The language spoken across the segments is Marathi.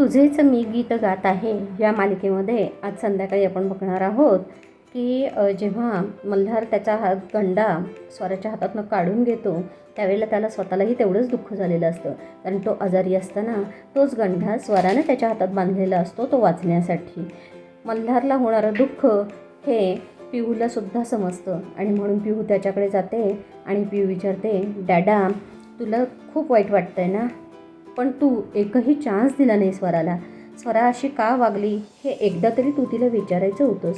तुझेच मी गीत गात आहे या मालिकेमध्ये आज संध्याकाळी आपण बघणार आहोत की जेव्हा मल्हार त्याचा हात गंडा स्वराच्या हातातनं काढून घेतो त्यावेळेला त्याला स्वतःलाही तेवढंच दुःख झालेलं असतं. कारण तो आजारी असताना तोच गंडा स्वरानं त्याच्या हातात बांधलेला असतो तो वाचण्यासाठी. मल्हारला होणारं दुःख हे पिहूला सुद्धा समजतं आणि म्हणून पिहू त्याच्याकडे जाते आणि पिहू विचारते डॅडा तुला खूप वाईट वाटतंय ना? पण तू एकही चान्स दिला नाही स्वराला. स्वरा अशी का वागली? हे एकदा तरी तू तिला विचारायचं होतंस.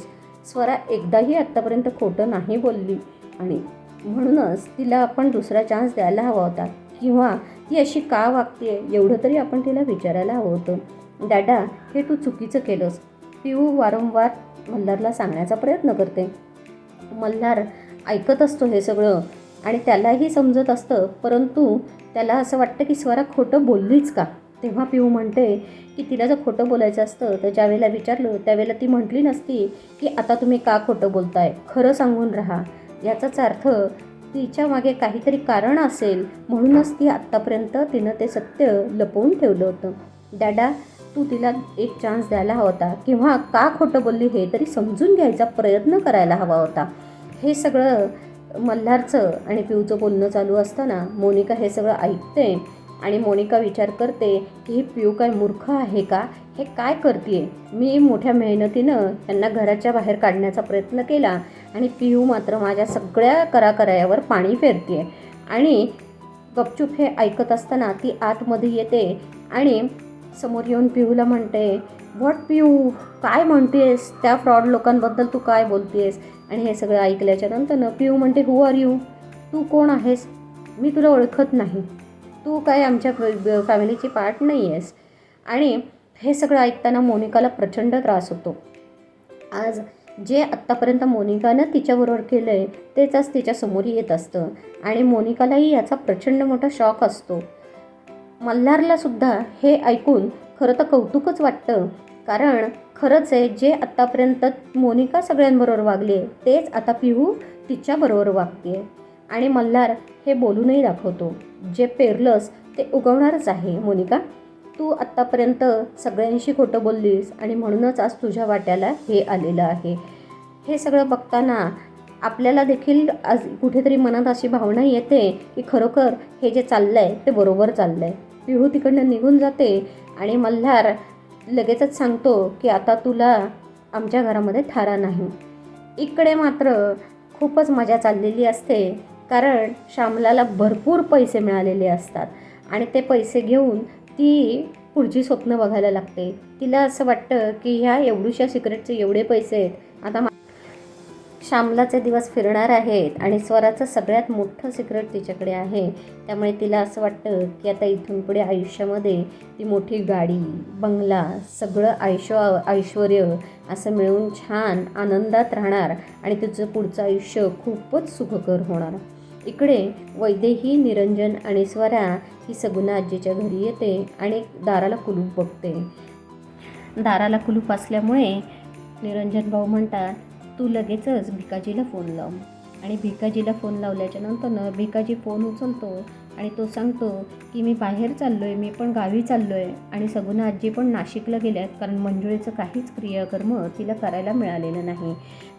स्वरा एकदाही आत्तापर्यंत खोटं नाही बोलली आणि म्हणूनच तिला आपण दुसरा चान्स द्यायला हवा होता. किंवा ती अशी का वागते एवढं तरी आपण तिला विचारायला हवं होतं. डॅडा हे तू चुकीचं केलंस. पिऊ वारंवार मल्हारला सांगण्याचा प्रयत्न करते. मल्हार ऐकत असतो हे सगळं. आणि त्यालाही समजत असतं परंतु त्याला असं वाटतं की स्वरा खोटं बोललीच का? तेव्हा पिऊ म्हणते की तिला जर खोटं बोलायचं असतं तर ज्यावेळेला विचारलं त्यावेळेला ती म्हटली नसती की आता तुम्ही का खोटं बोलताय? खरं सांगून राहा. याचाच अर्थ तिच्यामागे काहीतरी कारण असेल म्हणूनच ती आत्तापर्यंत तिनं ते सत्य लपवून ठेवलं होतं. डॅडा तू तिला एक चान्स द्यायला हवा होता. किंवा का खोटं बोलली हे? तरी समजून घ्यायचा प्रयत्न करायला हवा होता. हे सगळं मल्हारचं आणि पिऊचं बोलणं चालू असताना मोनिका हे सगळं ऐकते आणि मोनिका विचार करते की ही पिऊ काय मूर्ख आहे का? हे काय करते मी मोठ्या मेहनतीनं त्यांना घराच्या बाहेर काढण्याचा प्रयत्न केला आणि पिऊ मात्र माझ्या सगळ्या कराकरायावर पाणी फेरते आणि गपचूप हे ऐकत असताना ती आतमध्ये येते आणि समोर येऊन पिऊला म्हणते व्हॉट पिऊ काय म्हणतेस? त्या फ्रॉड लोकांबद्दल तू काय बोलतेस? आणि हे सगळं ऐकल्याच्या नंतर पिऊ म्हणते हू आर यू तू कोण आहेस? मी तुला ओळखत नाही. तू काय आमच्या फॅमिलीची पार्ट नाही आहेस आणि हे सगळं ऐकताना मोनिकाला प्रचंड त्रास होतो. आज जे आत्तापर्यंत मोनिकानं तिच्याबरोबर केलं आहे तेच आज तिच्यासमोर येत असतं. आणि मोनिकालाही याचा प्रचंड मोठा शॉक असतो. मल्हारलासुद्धा हे ऐकून खरं तर कौतुकच वाटतं. कारण खरंच आहे जे आत्तापर्यंत मोनिका सगळ्यांबरोबर वागली आहे तेच आता पिहू तिच्याबरोबर वागते आणि मल्हार हे बोलूनही दाखवतो. जे पेरलंस ते उगवणारच आहे. मोनिका तू आत्तापर्यंत सगळ्यांशी खोटं बोललीस आणि म्हणूनच आज तुझ्या वाट्याला हे आलेलं आहे. हे सगळं बघताना आपल्याला देखील आज कुठेतरी मनात अशी भावना येते की खरोखर हे जे चाललं आहे ते बरोबर चाललं आहे पिहू तिकडनं निघून जाते आणि मल्हार लगेचच सांगतो की आता तुला आमच्या घरामध्ये थारा नाही. इकडे मात्र खूपच मजा चाललेली असते कारण श्यामलाला भरपूर पैसे मिळालेले असतात आणि ते पैसे घेऊन ती पुढची स्वप्न बघायला लागते. तिला असं वाटतं की ह्या एवढ्याशा सिक्रेटचे एवढे पैसे आहेत. आता श्यामलाचे दिवस फिरणार आहेत आणि स्वराचं सगळ्यात मोठं सिक्रेट तिच्याकडे आहे. त्यामुळे तिला असं वाटतं की आता इथून पुढे आयुष्यामध्ये ती मोठी गाडी बंगला सगळं आयुष्य ऐश्वर असं मिळून छान आनंदात राहणार आणि तिचं पुढचं आयुष्य खूपच सुखकर होणार. इकडे वैदेही निरंजन आणि स्वरा ही सगुण आजीच्या घरी येते आणि दाराला कुलूप बघते. दाराला कुलूप असल्यामुळे निरंजन भाऊ म्हणतात तू लगेचच भिकाजीला फोन लाव. आणि भिकाजीला फोन लावल्याच्या नंतरनं भिकाजी फोन उचलतो आणि तो सांगतो की मी बाहेर चाललो आहे मी पण गावी चाललो आहे आणि सगुना आजी पण नाशिकला गेल्यात कारण मंजुळेचं काहीच क्रियाकर्म तिला करायला मिळालेलं नाही.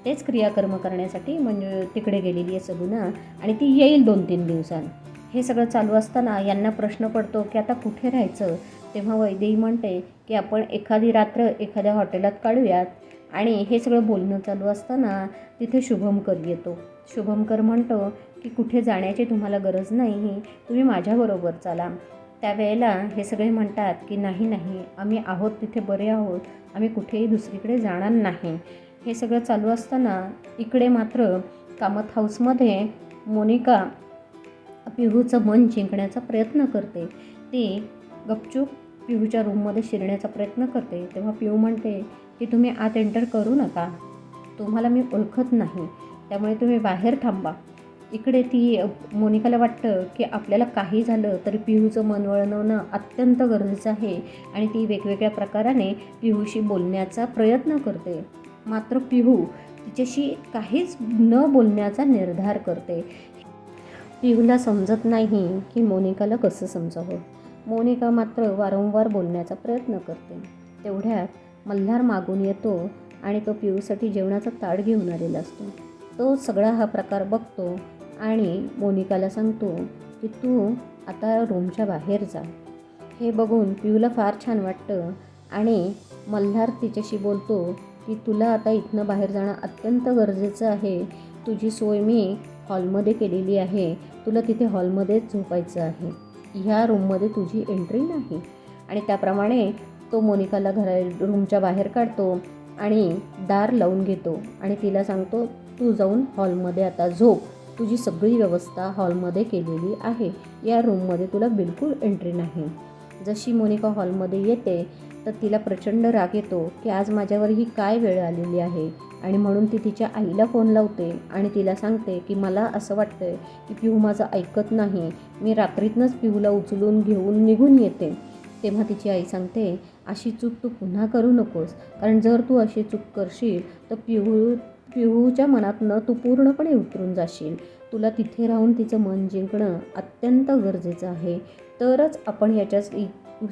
तेच क्रियाकर्म करण्यासाठी मंजू तिकडे गेलेली आहे सगुना आणि ती येईल दोन तीन दिवसांत. हे सगळं चालू असताना यांना प्रश्न पडतो की आता कुठे राहायचं? तेव्हा वैदेही म्हणते की आपण एखादी रात्र एखाद्या हॉटेलात काढूयात. आणि हे सगळं बोलणं चालू असताना तिथे शुभमकर येतो. शुभमकर म्हणतो की कुठे जाण्याची तुम्हाला गरज नाही तुम्ही माझ्याबरोबर चाला. त्यावेळेला हे सगळे म्हणतात की नाही नाही आम्ही आहोत तिथे बरे आहोत आम्ही कुठेही दुसरीकडे जाणार नाही. हे सगळं चालू असताना इकडे मात्र कामत हाऊसमध्ये मोनिका पिहूचं मन जिंकण्याचा प्रयत्न करते. ती गपचूप पिहूच्या रूममध्ये शिरण्याचा प्रयत्न करते तेव्हा पिहू म्हणते की तुम्ही आत एंटर करू नका. तुम्हाला मी ओळखत नाही. त्यामुळे तुम्ही बाहेर थांबा. इकडे ती मोनिकाला वाटतं की आपल्याला काही झालं तरी पिहूचं मन वळणवणं अत्यंत गरजेचं आहे आणि ती वेगवेगळ्या प्रकाराने पिहूशी बोलण्याचा प्रयत्न करते. मात्र पिहू तिच्याशी काहीच न बोलण्याचा निर्धार करते. पिहूला समजत नाही की मोनिकाला कसं समजावं. मोनिका मात्र वारंवार बोलण्याचा प्रयत्न करते. तेवढ्यात मल्हार मागून येतो आणि तो पिऊसाठी जेवणाचा ताट घेऊन आलेला असतो. तो सगळा हा प्रकार बघतो आणि मोनिकाला सांगतो की तू आता रूमच्या बाहेर जा. हे बघून पिऊला फार छान वाटतं आणि मल्हार तिच्याशी बोलतो की तुला आता इथनं बाहेर जाणं अत्यंत गरजेचं आहे. तुझी सोय मी हॉलमध्ये केलेली आहे. तुला तिथे हॉलमध्येच झोपायचं आहे. ह्या रूममध्ये तुझी एंट्री नाही. आणि त्याप्रमाणे तो मोनिकाला घरा रूमच्या बाहेर काढतो आणि दार लावून घेतो. आणि तिला सांगतो तू जाऊन हॉलमध्ये आता झोप. तुझी सगळी व्यवस्था हॉलमध्ये केलेली आहे. या रूममध्ये तुला बिलकुल एंट्री नाही. जशी मोनिका हॉलमध्ये येते तर तिला प्रचंड राग येतो की आज माझ्यावर ही काय वेळ आलेली आहे? आणि म्हणून ती तिच्या आईला फोन लावते आणि तिला सांगते की मला असं वाटतं की पिहू माझं ऐकत नाही. मी रात्रीतनंच पिहूला उचलून घेऊन निघून येते. तेव्हा तिची आई सांगते अशी चूक तू पुन्हा करू नकोस. कारण जर तू अशी चूक करशील तर पिहू पिहूच्या मनातनं तू पूर्णपणे उतरून जाशील. तुला तिथे राहून तिचं मन जिंकणं अत्यंत गरजेचं आहे. तरच आपण याच्याच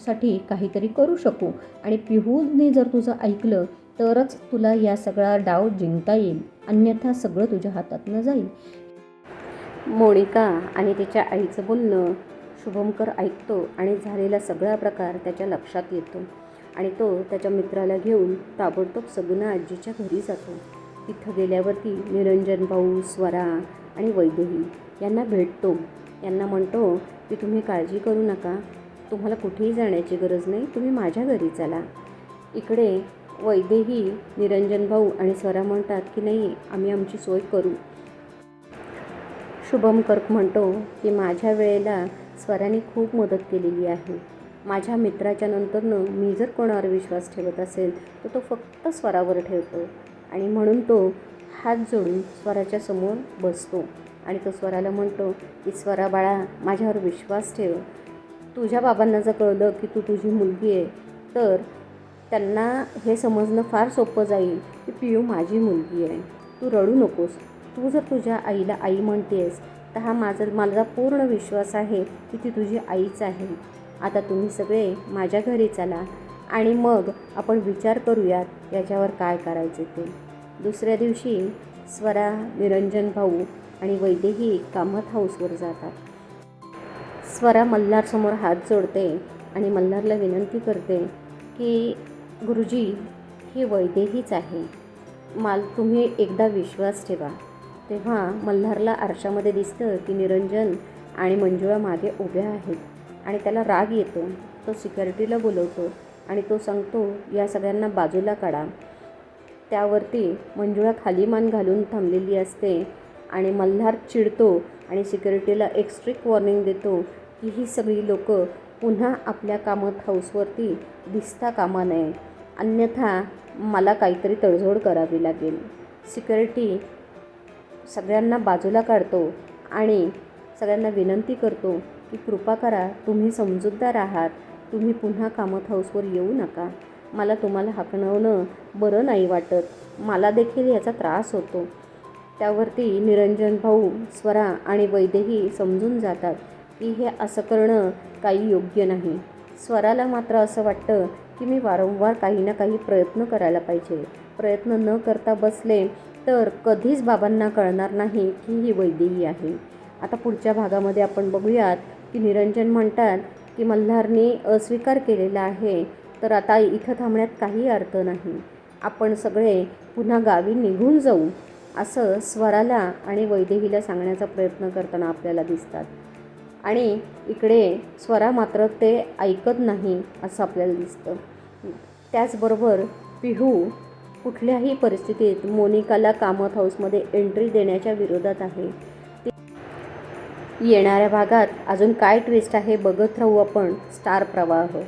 साठी काहीतरी करू शकू. आणि पिहूने जर तुझं ऐकलं तरच तुला या सगळा डाव जिंकता येईल. अन्यथा सगळं तुझ्या हातातनं जाईल. मोनिका आणि तिच्या आईचं बोलणं शुभमकर ऐकतो आणि झालेला सगळा प्रकार त्याच्या लक्षात येतो. आणि तो त्याच्या मित्राला घेऊन ताबडतोब सगुना आजीच्या घरी जातो. तिथं गेल्यावरती निरंजन भाऊ स्वरा आणि वैदेही यांना भेटतो. यांना म्हणतो की तुम्ही काळजी करू नका. तुम्हाला कुठेही जाण्याची गरज नाही तुम्ही माझ्या घरी चला. इकडे वैदेही निरंजन भाऊ आणि स्वरा म्हणतात की नाही आम्ही आमची सोय करू. शुभम कर्क म्हणतो की माझ्या वेळेला स्वराने खूप मदत केलेली आहे. माझ्या मित्राच्या नंतरनं मी जर कोणावर विश्वास ठेवत असेल तर तो फक्त स्वरावर ठेवतो आणि म्हणून तो हात जोडून स्वराच्या समोर बसतो आणि तो स्वराला म्हणतो की स्वरा बाळा माझ्यावर विश्वास ठेव. तुझ्या बाबांना जर कळलं की तू तुझी मुलगी आहे तर त्यांना हे समजणं फार सोपं जाईल की पियू माझी मुलगी आहे. तू रडू नकोस. तू जर तुझ्या आईला आई म्हणतेस तर हा माझा माझा पूर्ण विश्वास आहे की ती तुझी आईच आहे. आता तुम्ही सगळे माझ्या घरी चला आणि मग आपण विचार करूयात याच्यावर काय करायचे ते. दुसऱ्या दिवशी स्वरा निरंजन भाऊ आणि वैदेही कामत हाऊसवर जातात. स्वरा मल्हारसमोर हात जोडते आणि मल्हारला विनंती करते की गुरुजी ही वैदेहीच आहे. माल तुम्ही एकदा विश्वास ठेवा. तेव्हा मल्हारला आरशामध्ये दिसतं की निरंजन आणि मंजुळा मागे उभ्या आहेत आणि त्याला राग येतो. तो सिक्युरिटीला बोलवतो आणि तो सांगतो या सगळ्यांना बाजूला काढा. त्यावरती मंजुळा खाली मान घालून थांबलेली असते आणि मल्हार चिडतो आणि सिक्युरिटीला एक स्ट्रिक्ट वॉर्निंग देतो की ही सगळी लोकं पुन्हा आपल्या कामत हाऊसवरती दिसता कामा नये. अन्यथा मला काहीतरी तडजोड करावी लागेल. सिक्युरिटी सगळ्यांना बाजूला काढतो आणि सगळ्यांना विनंती करतो की कृपा करा तुम्ही समजूतदार आहात. तुम्ही पुन्हा कामत हाऊसवर येऊ नका. मला तुम्हाला हाकणवणं बरं नाही वाटत. मला देखील याचा त्रास होतो. त्यावरती निरंजन भाऊ स्वरा आणि वैद्यही समजून जातात. की हे असं करणं काही योग्य नाही. स्वराला मात्र असं वाटतं की मी वारंवार काही ना काही प्रयत्न करायला पाहिजे. प्रयत्न न करता बसले तर कधीच बाबांना कळणार नाही की ही वैदेही आहे. आता पुढच्या भागामध्ये आपण बघूयात की निरंजन म्हणतात की मल्हारने अस्वीकार केलेला आहे तर आता इथं थांबण्यात काही अर्थ नाही. आपण सगळे पुन्हा गावी निघून जाऊ असं स्वराला आणि वैदेहीला सांगण्याचा प्रयत्न करताना आपल्याला दिसतात. आणि इकडे स्वरा मात्र ते ऐकत नाही असं आपल्याला दिसतं. त्याचबरोबर पिहू कुठल्याही परिस्थितीत मोनिकाला कामत हाऊसमध्ये एंट्री देण्याच्या विरोधात आहे. येणाऱ्या भागात अजून काय ट्विस्ट आहे बघत राहू आपण स्टार प्रवाह.